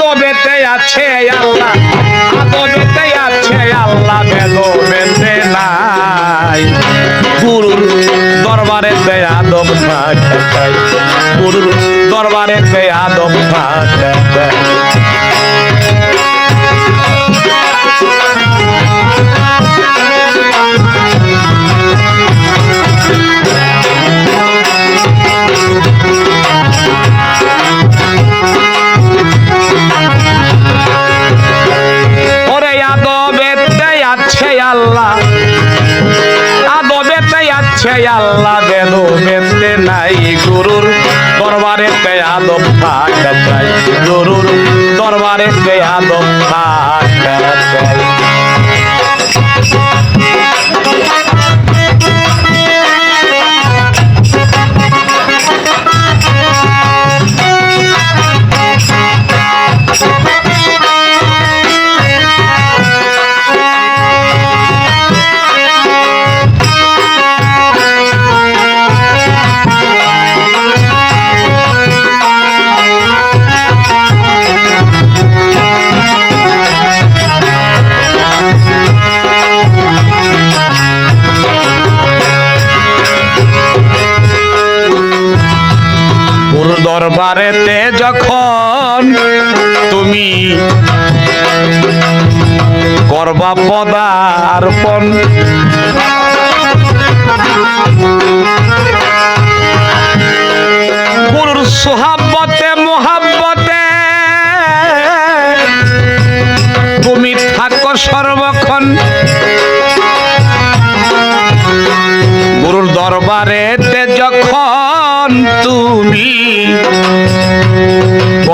আদবেতে আছে আল্লাহ, আদবেতে আছে আল্লাহ বেদবেতে নাই। গুরুর দরবারে আদব থাকে, গুরুর দরবারে আদব থাকে। আছে আল্লাহ। আদবেতে আছে আল্লাহ বেদবেতে নাই গুরুর। দরবারেতে আদব থাকা চাই গুরুর। দরবারেতে আদব থাকা দরবারেতে যখন তুমি করবা পদার্পণ, গুরুর সোহাব্বতে, মোহাব্বতে তুমি থাকো সর্বক্ষণ। গুরুর দরবারেতে যখন তুমি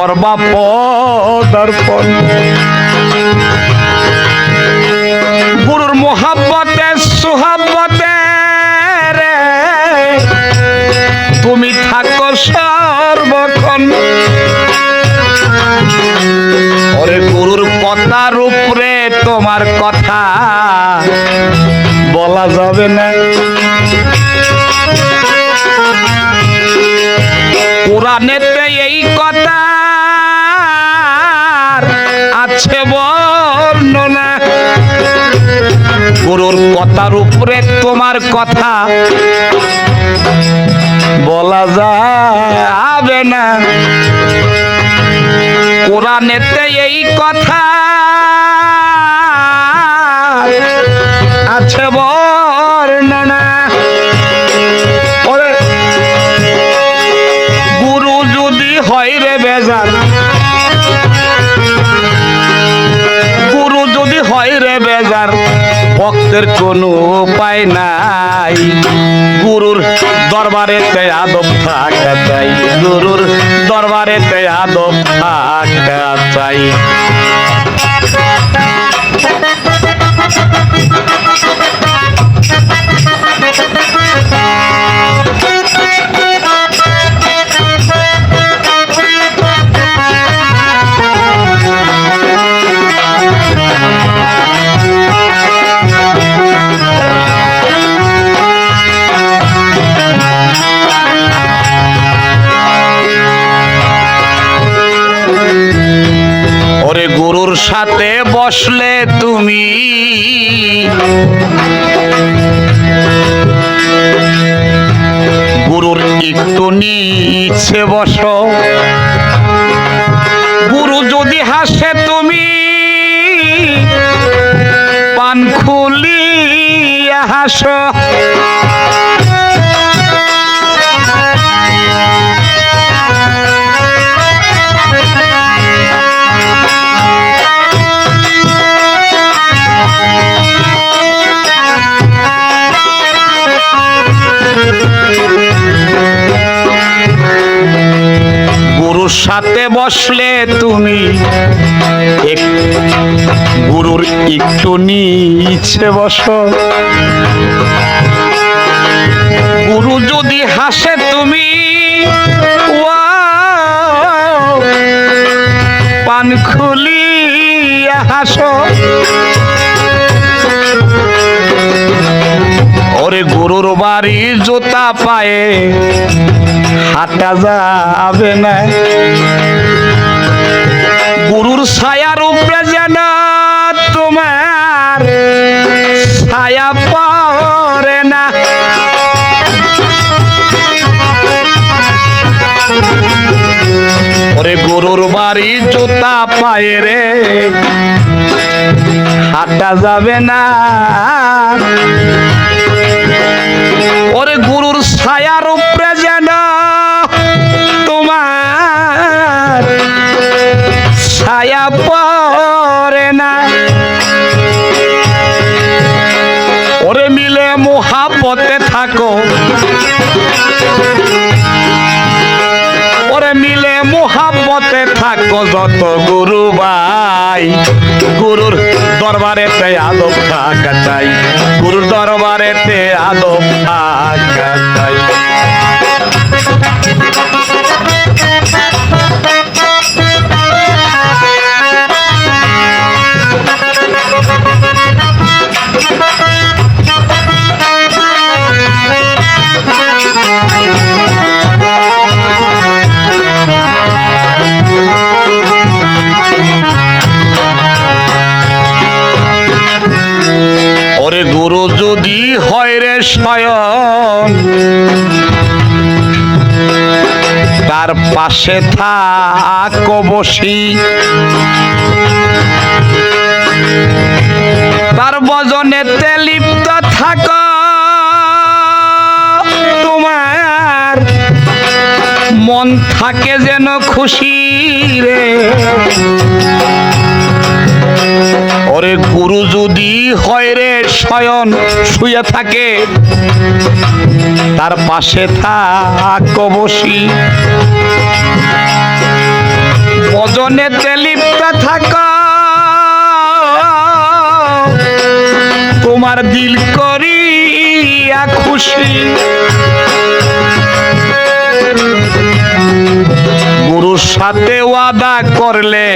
করবা পদার্পণ গুরুর মোহাব্বতে, সুহাব্বতে তুমি থাকো সর্বক্ষণ। ওরে গুরুর কথার উপরে তোমার কথা বলা যাবে না। কোরআনেতে এই কথা গুরুর কথার উপরে তোমার কথা বলা যাবে না। কোরআনেতে এই কথা আছে বর্ণনা ভক্তের কোনো উপায় নাই। গুরুর দরবারে তে আদব থাকা চাই। গুরুর দরবারে তে আদব থাকা গুরুর সাথে বসলে তুমি। গুরুর একটু নিচে বসো। গুরু যদি হাসে তুমি, পান খুলিয়া হাসো। সাথে বসলে তুমি গুরুর একটু নিচে বসো। গুরু যদি হাসে তুমি পান খুলিয়া হাসো। ওরে গরুর বাড়ি জোতা পায়ে হাঁটা যাবে না। গুরু ছায়ার উপরে যেন তোমার ছায়া পড়ে না। ওরে গরুর বাড়ি জুতা পায়ে রে, হাঁটা যাবে না। ওরে গুরুর ছায়ার ছায়া পড়ে না। ওরে মিলে মোহাবতে থাকো। ওরে মিলে মোহাব্বতে থাকো যত গুরু ভাই। গুরুর দরবারেতে আদব থাকা চাই। গুরুর দরবারেতে আদব থাকা চাই। স্বয়ং তার পাশে থাক বসি। তার বজনেতে লিপ্ত থাক। তোমার মন থাকে যেন খুশি রে। ওরে গুরু যদি হয় রে শয়ন, শুয়ে থাকে। তার পাশে থাক বসি ভজনেতে লিপ্ত থাক। তোমার দিল করিয়া খুশি। গুরুর সাথে ওয়াদা করলে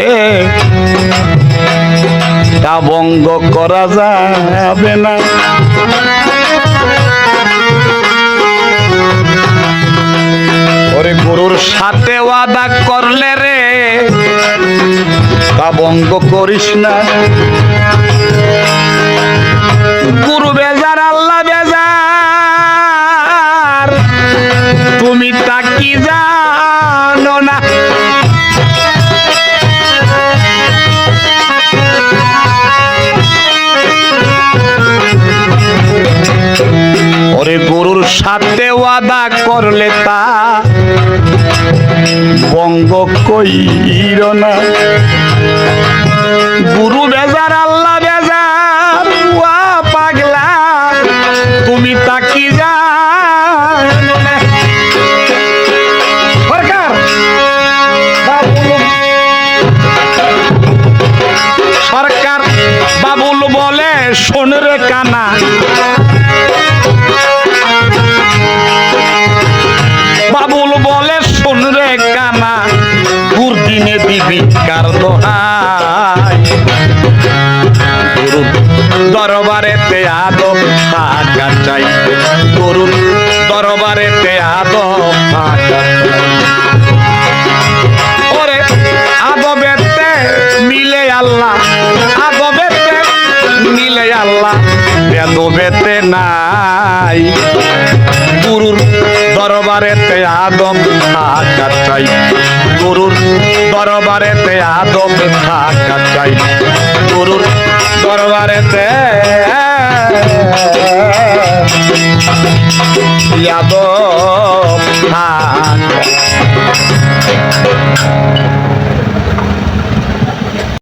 তা করা যাবে না। গুরুর সাথে ওয়াদা করলে রে, তা ভঙ্গ করিস না। গুরু বেজার, আল্লাহ বেজার, তুমি তা কি ওরে গরুর সাথে ওয়াদা করলে তা বঙ্গ কইর না। গুরু বেজার, আল্লাহ বেজার পাগলা। তুমি তা কার দোহাই গুরু দরবারেতে আদব থাকা চাই। গুরু দরবারেতে আদব থাকা ওরে, আদবেতে মিলে আল্লাহ, আদবেতে মিলে আল্লাহ, বেদবেতে নাই। গুরুর দরবারেতে আদম থাকা চাই। গুরুর দরবারেতে আদম থাকা চাই। গুরুর দরবারেতে আদম থাকা